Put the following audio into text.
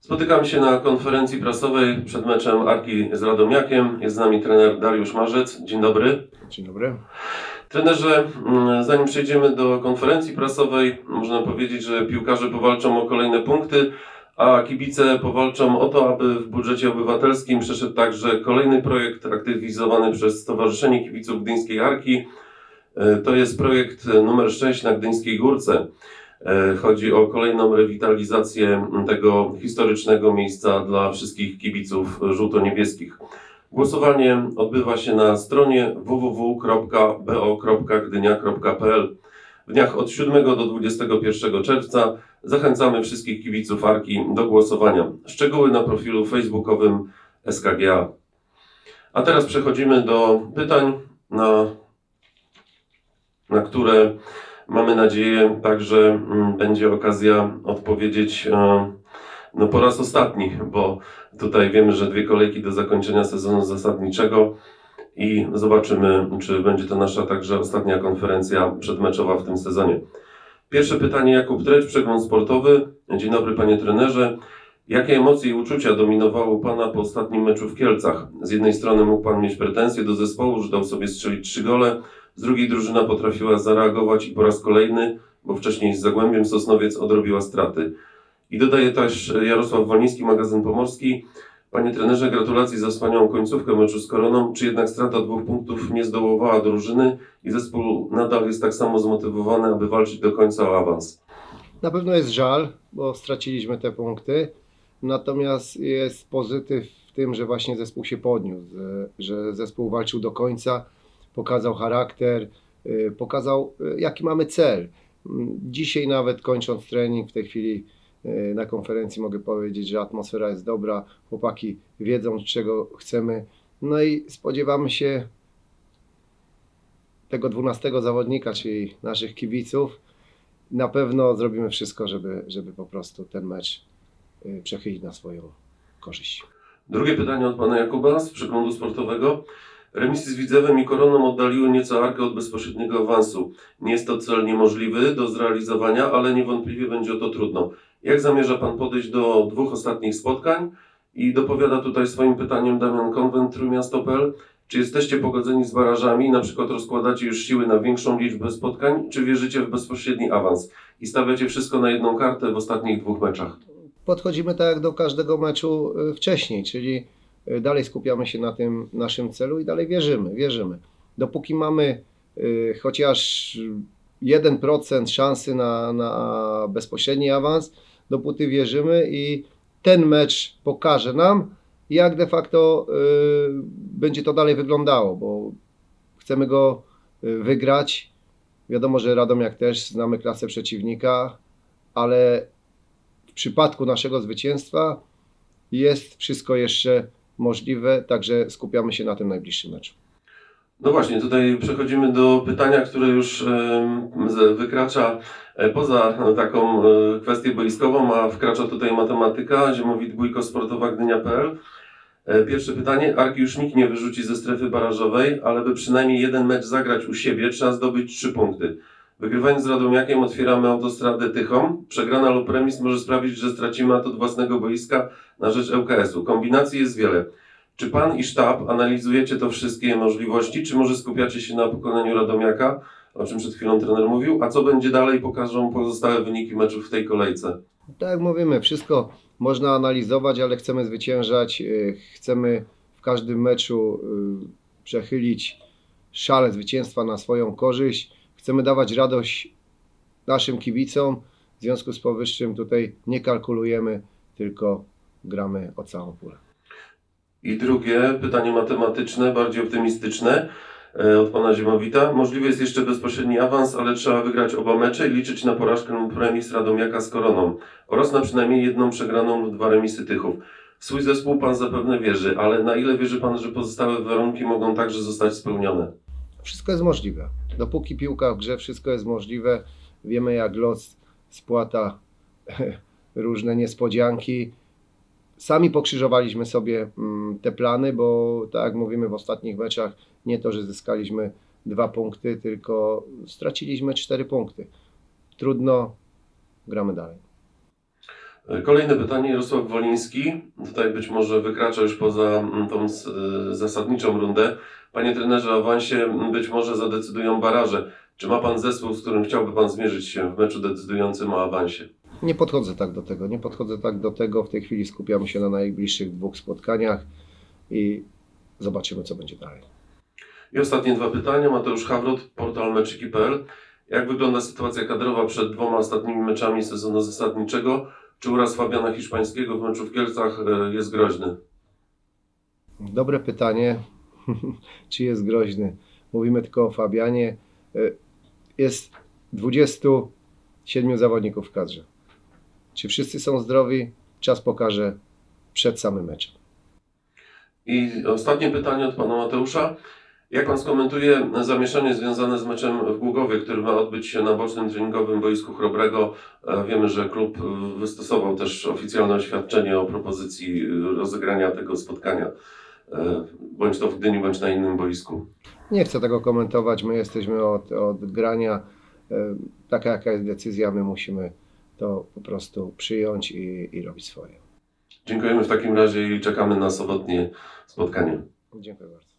Spotykamy się na konferencji prasowej przed meczem Arki z Radomiakiem. Jest z nami trener Dariusz Marzec. Dzień dobry. Dzień dobry. Trenerze, mm, zanim przejdziemy do konferencji prasowej, można powiedzieć, że piłkarze powalczą o kolejne punkty, a kibice powalczą o to, aby w budżecie obywatelskim przeszedł także kolejny projekt aktywizowany przez Stowarzyszenie Kibiców Gdyńskiej Arki. E, To jest projekt numer 6 na Gdyńskiej Górce. E, Chodzi o kolejną rewitalizację tego historycznego miejsca dla wszystkich kibiców żółto-niebieskich. Głosowanie odbywa się na stronie www.bo.gdynia.pl. W dniach od 7 do 21 czerwca zachęcamy wszystkich kibiców Arki do głosowania. Szczegóły na profilu facebookowym SKGA. A teraz przechodzimy do pytań, na, na które mamy nadzieję także mm, będzie okazja odpowiedzieć e, no, po raz ostatni, bo Tutaj wiemy, że dwie kolejki do zakończenia sezonu zasadniczego i zobaczymy, czy będzie to nasza także ostatnia konferencja przedmeczowa w tym sezonie. Pierwsze pytanie, Jakub Treć, przegląd sportowy. Dzień dobry panie trenerze. Jakie emocje i uczucia dominowały pana po ostatnim meczu w Kielcach? Z jednej strony mógł pan mieć pretensje do zespołu, że dał sobie strzelić trzy gole, z drugiej drużyna potrafiła zareagować i po raz kolejny, bo wcześniej z Zagłębiem Sosnowiec odrobiła straty. I dodaje też Jarosław Wolniński, magazyn Pomorski. Panie trenerze, gratulacji za wspaniałą końcówkę meczu z Koroną. Czy jednak strata dwóch punktów nie zdołowała drużyny i zespół nadal jest tak samo zmotywowany, aby walczyć do końca o awans? Na pewno jest żal, bo straciliśmy te punkty. Natomiast jest pozytyw w tym, że właśnie zespół się podniósł, że- zespół walczył do końca, pokazał charakter, y, pokazał y, jaki mamy cel. Mm, Dzisiaj nawet kończąc trening, w tej chwili y, na konferencji mogę powiedzieć, że atmosfera jest dobra, chłopaki wiedzą czego chcemy. No i spodziewamy się tego 12 zawodnika, czyli naszych kibiców, na pewno zrobimy wszystko, żeby, żeby po prostu ten mecz przechylić na swoją korzyść. Drugie pytanie od pana Jakuba z przeglądu sportowego. Remisy z Widzewem i Koroną oddaliły nieco Arkę od bezpośredniego awansu. Nie jest to cel niemożliwy do zrealizowania, ale niewątpliwie będzie to trudno. Jak zamierza pan podejść do dwóch ostatnich spotkań? I dopowiada tutaj swoim pytaniem Damian Konwent, Trójmiasto.pl. Czy jesteście pogodzeni z barażami, na przykład rozkładacie już siły na większą liczbę spotkań, czy wierzycie w bezpośredni awans i stawiacie wszystko na jedną kartę w ostatnich dwóch meczach? Podchodzimy tak jak do każdego meczu y, wcześniej, czyli y, dalej skupiamy się na tym naszym celu i dalej wierzymy, wierzymy. Dopóki mamy y, chociaż 1% szansy na, na bezpośredni awans, dopóty wierzymy i ten mecz pokaże nam, jak de facto będzie to dalej wyglądało, bo chcemy go wygrać. Wiadomo, że Radomiak też znamy klasę przeciwnika, ale w przypadku naszego zwycięstwa jest wszystko jeszcze możliwe, także skupiamy się na tym najbliższym meczu. No właśnie, tutaj przechodzimy do pytania, które już wykracza e, poza taką e, kwestię boiskową, a wkracza tutaj matematyka. Ziemowit Bójko Sportowa Gdynia.pl. E, Pierwsze pytanie. Arki już nikt nie wyrzuci ze strefy barażowej, ale by przynajmniej jeden mecz zagrać u siebie, trzeba zdobyć trzy punkty. Wygrywając z Radomiakiem otwieramy autostradę Tychom. Przegrana lub remis może sprawić, że stracimy atut własnego boiska na rzecz ŁKS-u. Kombinacji jest wiele. Czy pan i sztab analizujecie to wszystkie możliwości, czy może skupiacie się na pokonaniu Radomiaka, o czym przed chwilą trener mówił, a co będzie dalej pokażą pozostałe wyniki meczów w tej kolejce? Tak jak mówimy, wszystko można analizować, ale chcemy zwyciężać, y, chcemy w każdym meczu y, przechylić szale zwycięstwa na swoją korzyść, chcemy dawać radość naszym kibicom, w związku z powyższym tutaj nie kalkulujemy, tylko gramy o całą pulę. I drugie pytanie matematyczne, bardziej optymistyczne e, od pana Ziemowita. Możliwy jest jeszcze bezpośredni awans, ale trzeba wygrać oba mecze i liczyć na porażkę lub remis Radomiaka z Koroną oraz na przynajmniej jedną przegraną lub dwa remisy Tychów. W swój zespół pan zapewne wierzy, ale na ile wierzy pan, że pozostałe warunki mogą także zostać spełnione? Wszystko jest możliwe. Dopóki piłka w grze, wszystko jest możliwe. Wiemy, jak los spłata różne niespodzianki. Sami pokrzyżowaliśmy sobie mm, te plany, bo tak jak mówimy w ostatnich meczach, nie to, że zyskaliśmy dwa punkty, tylko straciliśmy cztery punkty. Trudno, gramy dalej. Kolejne pytanie, Jarosław Woliński. Tutaj być może wykracza już poza tą y, zasadniczą rundę. Panie trenerze, o awansie być może zadecydują baraże. Czy ma Pan zespół, z którym chciałby Pan zmierzyć się w meczu decydującym o awansie? Nie podchodzę tak do tego, nie podchodzę tak do tego. W tej chwili skupiamy się na najbliższych dwóch spotkaniach i zobaczymy, co będzie dalej. I ostatnie dwa pytania. Mateusz Hawrot, portal meczyki.pl. Jak wygląda sytuacja kadrowa przed dwoma ostatnimi meczami sezonu zasadniczego? Czy uraz Fabiana Hiszpańskiego w meczu w Kielcach e, jest groźny? Dobre pytanie, czy jest groźny. Mówimy tylko o Fabianie. Y, Jest 27 zawodników w kadrze. Czy wszyscy są zdrowi? Czas pokaże przed samym meczem. I ostatnie pytanie od pana Mateusza. Jak pan skomentuje zamieszanie związane z meczem w Gługowie, który ma odbyć się na bocznym treningowym boisku Chrobrego? E, Wiemy, że klub e, wystosował też oficjalne oświadczenie o propozycji e, rozegrania tego spotkania, bądź to w Gdyni, bądź na innym boisku. Nie chcę tego komentować. My jesteśmy od, od grania. Taka jaka jest decyzja, my musimy to po prostu przyjąć i, i robić swoje. Dziękujemy w takim razie i czekamy na sobotnie spotkanie. Dziękuję bardzo.